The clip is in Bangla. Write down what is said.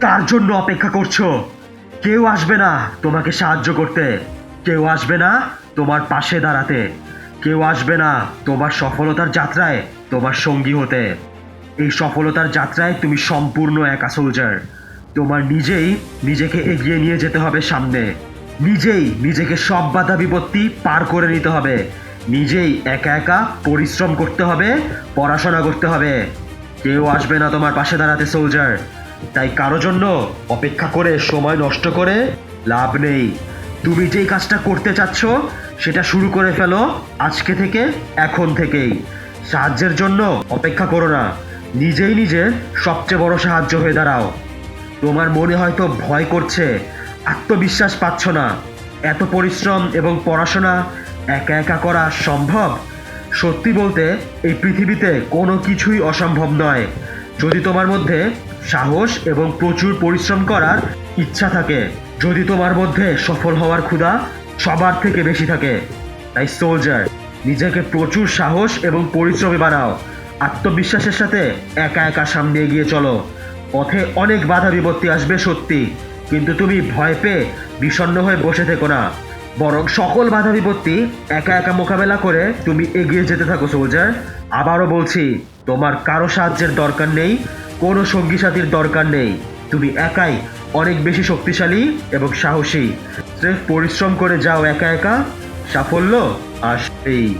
কার জন্য অপেক্ষা করছ? কেউ আসবে না তোমাকে সাহায্য করতে। কেউ আসবে না তোমার পাশে দাঁড়াতে। কেউ আসবে না তোমার সফলতার যাত্রায় তোমার সঙ্গী হতে। এই সফলতার যাত্রায় তুমি সম্পূর্ণ একা, সোলজার। তোমার নিজেই নিজেকে এগিয়ে নিয়ে যেতে হবে সামনে। নিজেই নিজেকে সব বাধা বিপত্তি পার করে নিতে হবে। নিজেই একা একা পরিশ্রম করতে হবে, পড়াশোনা করতে হবে। কেউ আসবে না তোমার পাশে দাঁড়াতে, সোলজার। তাই কারও জন্য অপেক্ষা করে, সময় নষ্ট করে লাভ নেই। তুমি যেই কাজটা করতে চাচ্ছ, সেটা শুরু করে ফেলো আজকে থেকে, এখন থেকেই। সাহায্যের জন্য অপেক্ষা করো না। নিজেই নিজে সবচেয়ে বড় সাহায্য হয়ে দাঁড়াও। তোমার মনে হয়তো ভয় করছে, আত্মবিশ্বাস পাচ্ছ না। এত পরিশ্রম এবং পড়াশোনা একা একা করা সম্ভব? সত্যি বলতে, এই পৃথিবীতে কোনো কিছুই অসম্ভব নয়। যদি তোমার মধ্যে সাহস এবং প্রচুর পরিশ্রম করার ইচ্ছা থাকে। যদি তোমার মধ্যে সফল হওয়ার ক্ষুধা সবার থেকে বেশি থাকে, তাই সোলজার নিজেকে প্রচুর সাহস এবং পরিশ্রমী বানাও আত্মবিশ্বাসের সাথে একা একা সামনে এগিয়ে চলো। পথে অনেক বাধা বিপত্তি আসবে সত্যি, কিন্তু তুমি ভয় পেয়ে বিষণ্ণ হয়ে বসে থেকো না। বরং সকল বাধা বিপত্তি একা একা মোকাবেলা করে তুমি এগিয়ে যেতে থাকো সোলজার আবারও বলছি, তোমার কারও সাহায্যের দরকার নেই। কোনো সঙ্গী সাথীর দরকার নেই। তুমি একাই অনেক বেশি শক্তিশালী এবং সাহসী। স্রেফ পরিশ্রম করে যাও একা একা, সাফল্য আসবেই।